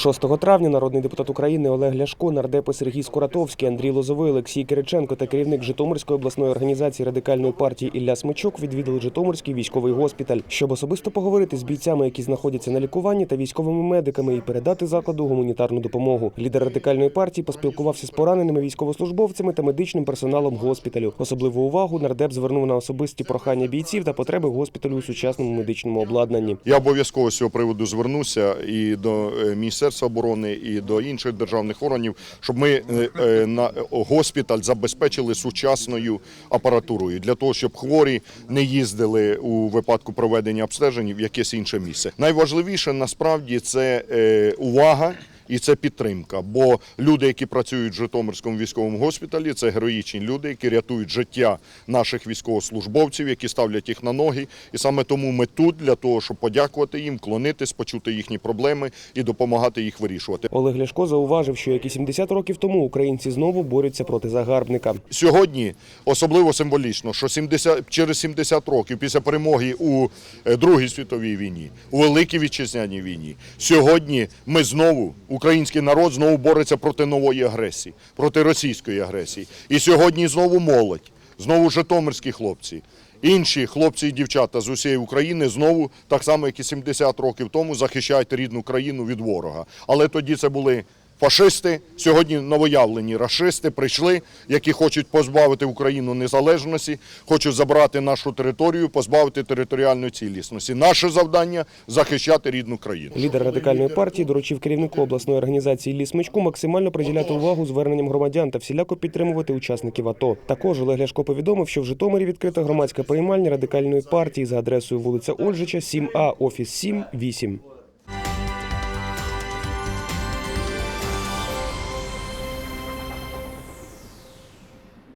6 травня народний депутат України Олег Ляшко, нардепи Сергій Скуратовський, Андрій Лозовий, Олексій Кириченко та керівник Житомирської обласної організації радикальної партії Ілля Смичук відвідали Житомирський військовий госпіталь, щоб особисто поговорити з бійцями, які знаходяться на лікуванні, та військовими медиками, і передати закладу гуманітарну допомогу. Лідер радикальної партії поспілкувався з пораненими військовослужбовцями та медичним персоналом госпіталю. Особливу увагу нардеп звернув на особисті прохання бійців та потреби госпіталю у сучасному медичному обладнанні. Я обов'язково з цього приводу звернуся і до е, Міністерства оборони, і до інших державних органів, щоб ми е, е, на е, госпіталь забезпечили сучасною апаратурою для того, щоб хворі не їздили у випадку проведення обстежень в якесь інше місце. Найважливіше насправді це увага. І це підтримка, бо люди, які працюють в Житомирському військовому госпіталі, це героїчні люди, які рятують життя наших військовослужбовців, які ставлять їх на ноги. І саме тому ми тут для того, щоб подякувати їм, клонитись, почути їхні проблеми і допомагати їх вирішувати. Олег Ляшко зауважив, що як і 70 років тому українці знову борються проти загарбника. Сьогодні особливо символічно, що 70, через 70 років після перемоги у е, Другій світовій війні, у Великій вітчизняній війні, сьогодні ми знову, український народ знову бореться проти нової агресії, проти російської агресії. І сьогодні знову молодь, знову житомирські хлопці. Інші хлопці і дівчата з усієї України знову, так само як і 70 років тому, захищають рідну країну від ворога. Але тоді це були фашисти, сьогодні новоявлені рашисти прийшли, які хочуть позбавити Україну незалежності, хочуть забрати нашу територію, позбавити територіальної цілісності. Наше завдання захищати рідну країну. Лідер радикальної партії доручив керівнику обласної організації Лі Смичку максимально приділяти увагу зверненням громадян та всіляко підтримувати учасників АТО. Також Олег Ляшко повідомив, що в Житомирі відкрита громадська приймальня радикальної партії за адресою вулиця Ольжича, 7А, офіс 7, 8.